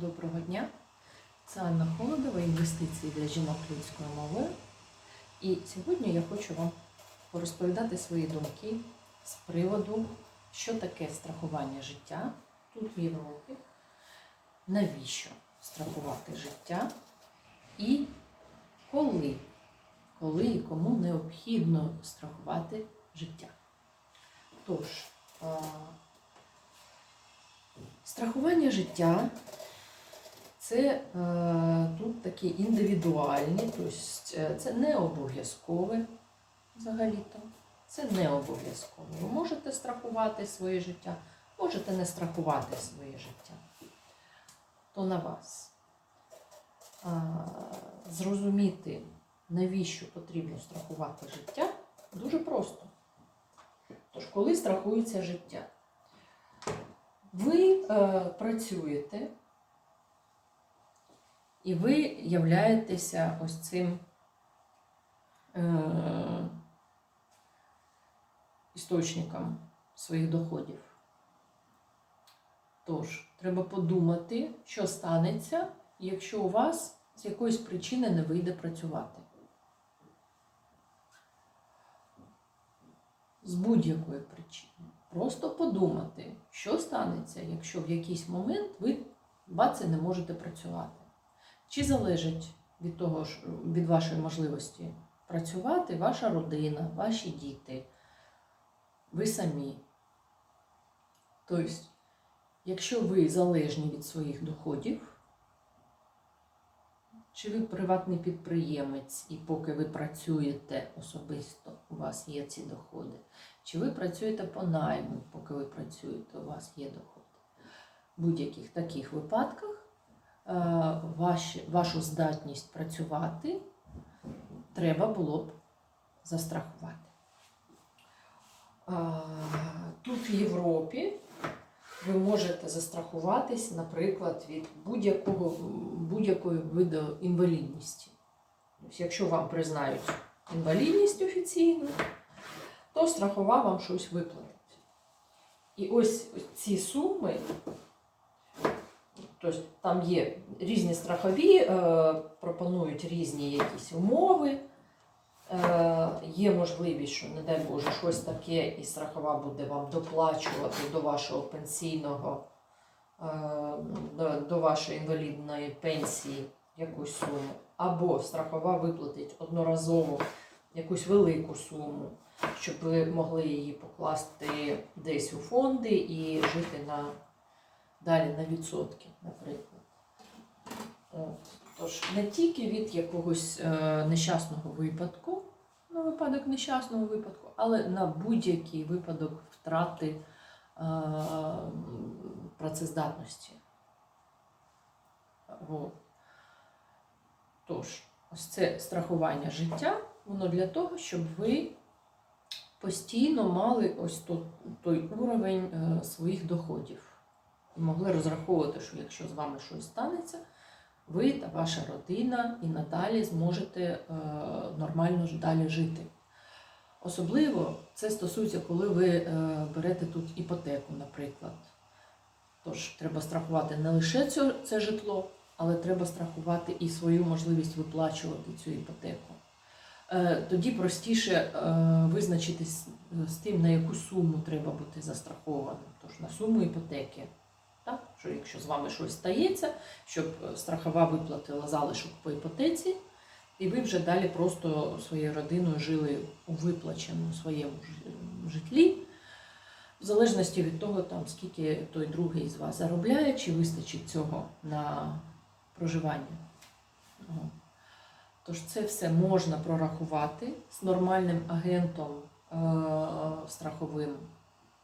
Доброго дня! Це Анна Холодова, інвестиції для жінок людською мовою. І сьогодні я хочу вам порозповідати свої думки з приводу, що таке страхування життя тут в Європі, навіщо страхувати життя і коли, коли і кому необхідно страхувати життя. Тож, страхування життя це е, тут такі індивідуальні, тобто це не обов'язкове взагалі-то. Це не обов'язково. Ви можете страхувати своє життя, можете не страхувати своє життя. То на вас. А, зрозуміти, навіщо потрібно страхувати життя, дуже просто. Тож, коли страхується життя, ви е, працюєте. І ви являєтеся ось цим е, істочником своїх доходів. Тож, треба подумати, що станеться, якщо у вас з якоїсь причини не вийде працювати. З будь-якої причини. Просто подумати, що станеться, якщо в якийсь момент ви бац, не можете працювати. Чи залежить від того від вашої можливості працювати ваша родина, ваші діти, ви самі? Тобто, якщо ви залежні від своїх доходів, чи ви приватний підприємець, і поки ви працюєте особисто, у вас є ці доходи, чи ви працюєте по найму, поки ви працюєте, у вас є доходи. В будь-яких таких випадках ваші, вашу здатність працювати треба було б застрахувати. Тут в Європі ви можете застрахуватись, наприклад, від будь-якого будь-якої виду інвалідності. Тобто, якщо вам признають інвалідність офіційно, то страхова вам щось виплатить. І ось ці суми, тобто там є різні страхові, е, пропонують різні якісь умови. Е, є можливість, що, не дай Боже, щось таке, і страхова буде вам доплачувати до вашого пенсійного, е, до, вашої інвалідної пенсії якусь суму. Або страхова виплатить одноразово якусь велику суму, щоб ви могли її покласти десь у фонди і жити на, далі на відсотки, наприклад. От. Тож не тільки від якогось е, нещасного випадку, на випадок нещасного випадку, але на будь-який випадок втрати е, працездатності. От. Тож, ось це страхування життя, воно для того, щоб ви постійно мали ось то- той уровень е, своїх доходів. Могли розраховувати, що якщо з вами щось станеться, ви та ваша родина і надалі зможете е, нормально далі жити. Особливо це стосується, коли ви е, берете тут іпотеку, наприклад. Тож треба страхувати не лише це, житло, але треба страхувати і свою можливість виплачувати цю іпотеку. Е, Тоді простіше визначитись з тим, на яку суму треба бути застрахованим. Тож на суму іпотеки. Так? Що якщо з вами щось стається, щоб е, страхова виплатила залишок по іпотеці, і ви вже далі просто своєю родиною жили у виплаченому своєму житлі, в залежності від того, там, скільки той другий з вас заробляє, чи вистачить цього на проживання. Тож це все можна прорахувати з нормальним агентом е- страховим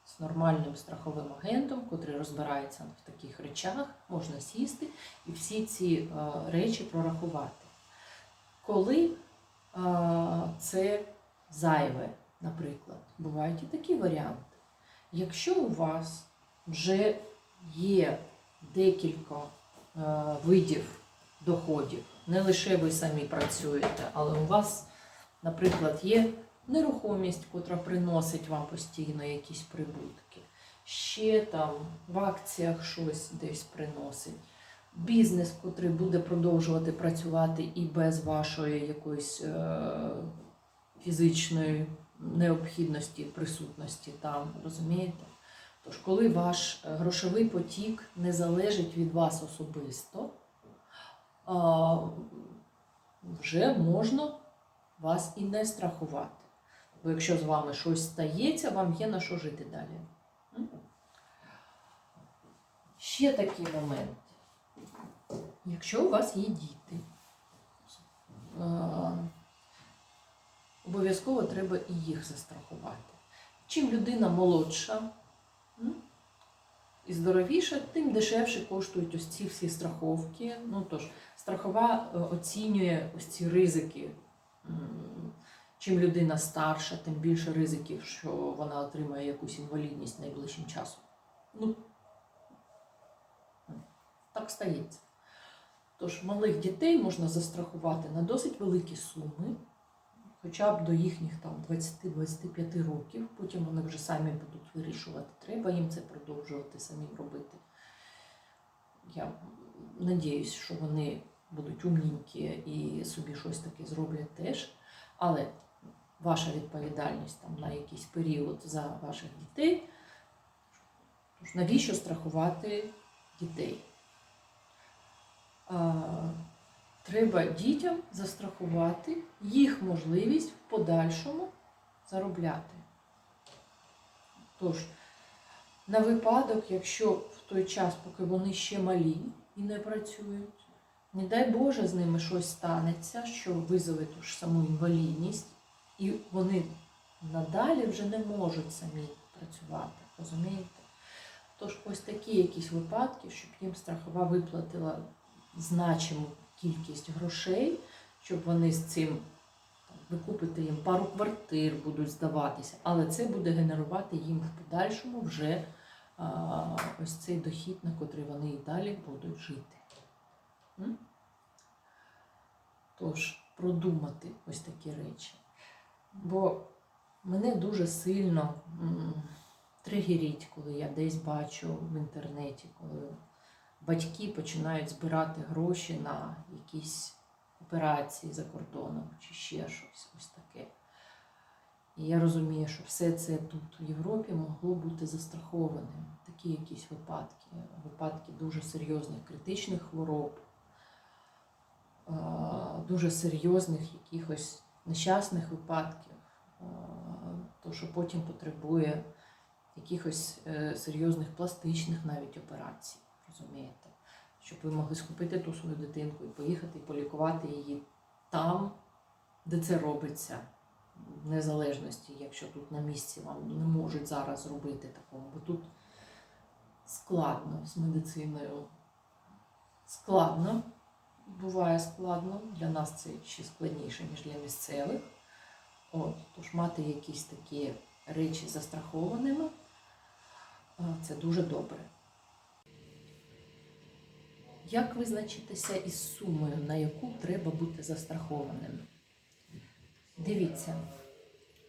з нормальним страховим агентом, котрий розбирається в таких речах, можна сісти і всі ці е, речі прорахувати. Коли е, це зайве, наприклад, бувають і такі варіанти. Якщо у вас вже є декілька е, видів доходів, не лише ви самі працюєте, але у вас, наприклад, є нерухомість, котра приносить вам постійно якісь прибутки. Ще там в акціях щось десь приносить. бізнес, котрий буде продовжувати працювати і без вашої якоїсь е, фізичної необхідності, присутності там, розумієте? Тож, коли ваш е, грошовий потік не залежить від вас особисто, а, вже можна вас і не страхувати. Бо якщо з вами щось стається, вам є на що жити далі. Ще такий момент. Якщо у вас є діти, обов'язково треба і їх застрахувати. Чим людина молодша і здоровіша, тим дешевше коштують ось ці всі страховки. Ну тож, страхова е, оцінює ось ці ризики. Чим людина старша, тим більше ризиків, що вона отримає якусь інвалідність найближчим часом. Ну, так стається. Тож малих дітей можна застрахувати на досить великі суми, хоча б до їхніх там 20-25 років. Потім вони вже самі будуть вирішувати, треба їм це продовжувати самі робити. Я надіюсь, що вони будуть умненькі і собі щось таке зроблять теж. Але ваша відповідальність там на якийсь період за ваших дітей. Тож навіщо страхувати дітей? А, Треба дітям застрахувати їх можливість в подальшому заробляти. Тож, на випадок, якщо в той час, поки вони ще малі і не працюють, не дай Боже, з ними щось станеться, що визове ту ж саму інвалідність, і вони надалі вже не можуть самі працювати, розумієте? Тож ось такі якісь випадки, щоб їм страхова виплатила значиму кількість грошей, щоб вони з цим там, ви купите їм пару квартир, будуть здаватися, але це буде генерувати їм в подальшому вже а, ось цей дохід, на котрий вони і далі будуть жити. М? Тож, продумати ось такі речі. Бо мене дуже сильно м, тригерить, коли я десь бачу в інтернеті, коли батьки починають збирати гроші на якісь операції за кордоном чи ще щось ось таке. І я розумію, що все це тут в Європі могло бути застрахованим. Такі якісь випадки, випадки дуже серйозних критичних хвороб, дуже серйозних якихось нещасних випадків, то що потім потребує якихось е, серйозних пластичних навіть операцій розумієте? Щоб ви могли схопити ту свою дитинку і поїхати і полікувати її там, де це робиться, в незалежності, якщо тут на місці вам не можуть зараз зробити такого, бо тут складно з медициною. Складно, буває складно. Для нас це ще складніше, ніж для місцевих. От, тож мати якісь такі речі застрахованими, це дуже добре. Як визначитися із сумою, на яку треба бути застрахованим? Дивіться,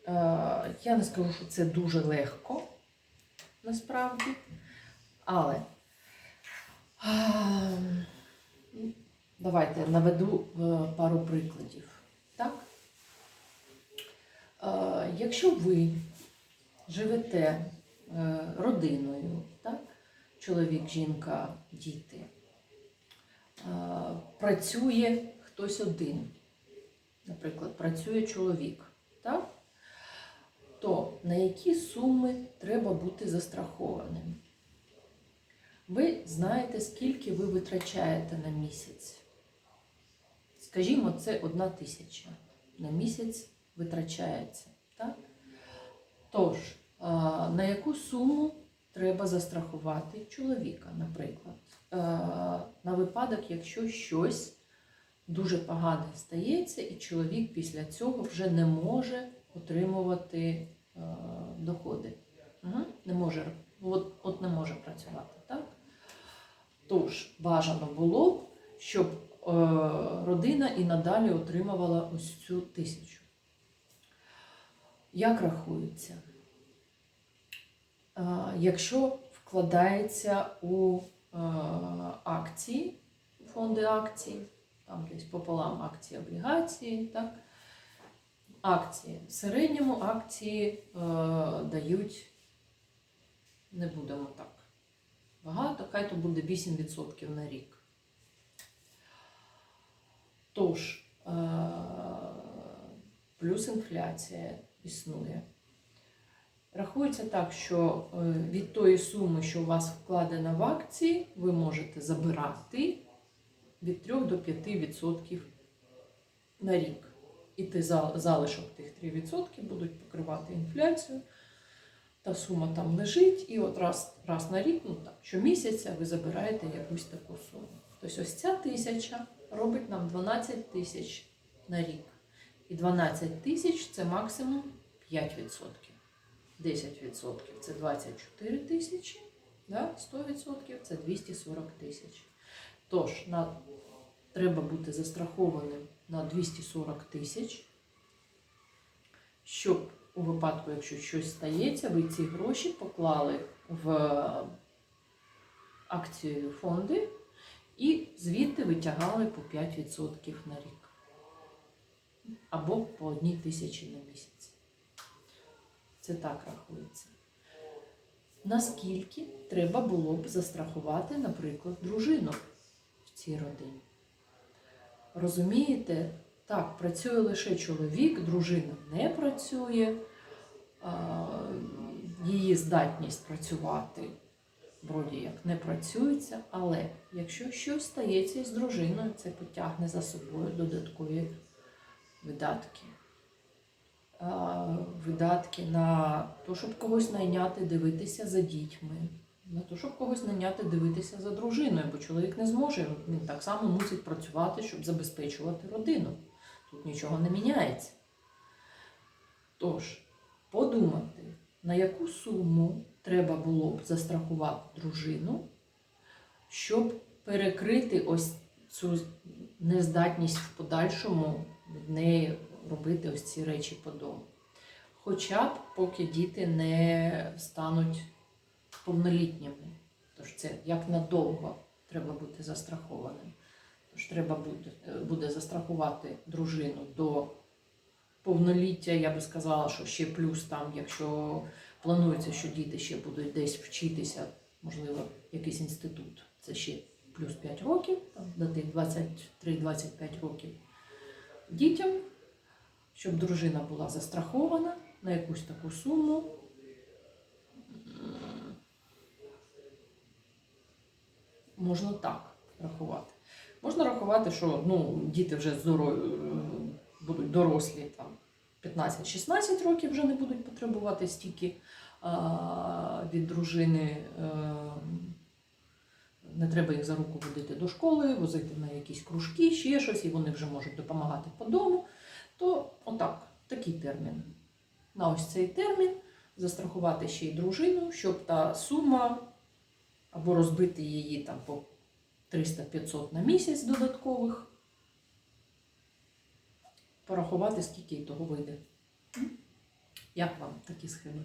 е, я не скажу, що це дуже легко насправді, але давайте наведу е, пару прикладів. Так? Е, Якщо ви живете е, родиною, так? чоловік, жінка, діти працює хтось один, наприклад, працює чоловік, так? то на які суми треба бути застрахованим? Ви знаєте, скільки ви витрачаєте на місяць. Скажімо, це одна тисяча на місяць витрачається. Так? Тож, на яку суму треба застрахувати чоловіка, наприклад? на випадок, якщо щось дуже погане стається, і чоловік після цього вже не може отримувати доходи. Не може, от, от не може працювати. Так? Тож, бажано було б, щоб родина і надалі отримувала ось цю тисячу. Як рахується? Е, якщо вкладається у акції, фонди акцій, там десь пополам акції, облігації, так? Акції. В середньому акції е, дають, не будемо так багато, хай то буде 8% на рік. Тож, е, плюс інфляція існує. Рахується так, що е, від тої суми, що у вас вкладена в акції, ви можете забирати від 3 до 5% на рік. І ти залишок тих 3% будуть покривати інфляцію. Та сума там лежить, і от раз, раз на рік, ну так, щомісяця ви забираєте якусь таку суму. Тобто ось ця тисяча робить нам 12 тисяч на рік. І 12 тисяч це максимум 5%. 10% це 24 тисячі, 100% це 240 тисяч. Тож, на, треба бути застрахованим на 240 тисяч, щоб у випадку, якщо щось стається, ви ці гроші поклали в акцію фонди і звідти витягали по 5% на рік. Або по одній тисячі на місяць. Це так рахується. Наскільки треба було б застрахувати, наприклад, дружину в цій родині? Розумієте, так, працює лише чоловік, дружина не працює, її здатність працювати вроді як не працюється, але якщо щось стається із дружиною, це потягне за собою додаткові видатки. Видатки на те, щоб когось найняти, дивитися за дітьми, на те, щоб когось найняти, дивитися за дружиною, бо чоловік не зможе, він так само мусить працювати, щоб забезпечувати родину. Тут нічого не міняється. Тож, подумати, на яку суму треба було б застрахувати дружину, щоб перекрити ось цю нездатність в подальшому від неї робити ось ці речі по дому. Хоча б поки діти не стануть повнолітніми. Тож це як надовго треба бути застрахованим. Тож треба буде, буде застрахувати дружину до повноліття. Я би сказала, що ще плюс там, якщо планується, що діти ще будуть десь вчитися, можливо, якийсь інститут. Це ще плюс 5 років, до тих 23-25 років дітям, щоб дружина була застрахована на якусь таку суму. Можна так рахувати. Можна рахувати, що ну, діти вже здорові, будуть дорослі там 15-16 років вже не будуть потребувати стільки від дружини. е, не треба їх за руку водити до школи, возити на якісь кружки, ще щось, і вони вже можуть допомагати по дому. То отак, такий термін. На ось цей термін застрахувати ще й дружину, щоб та сума або розбити її там по 300-500 на місяць додаткових, порахувати, скільки і того вийде. Як вам такі схеми?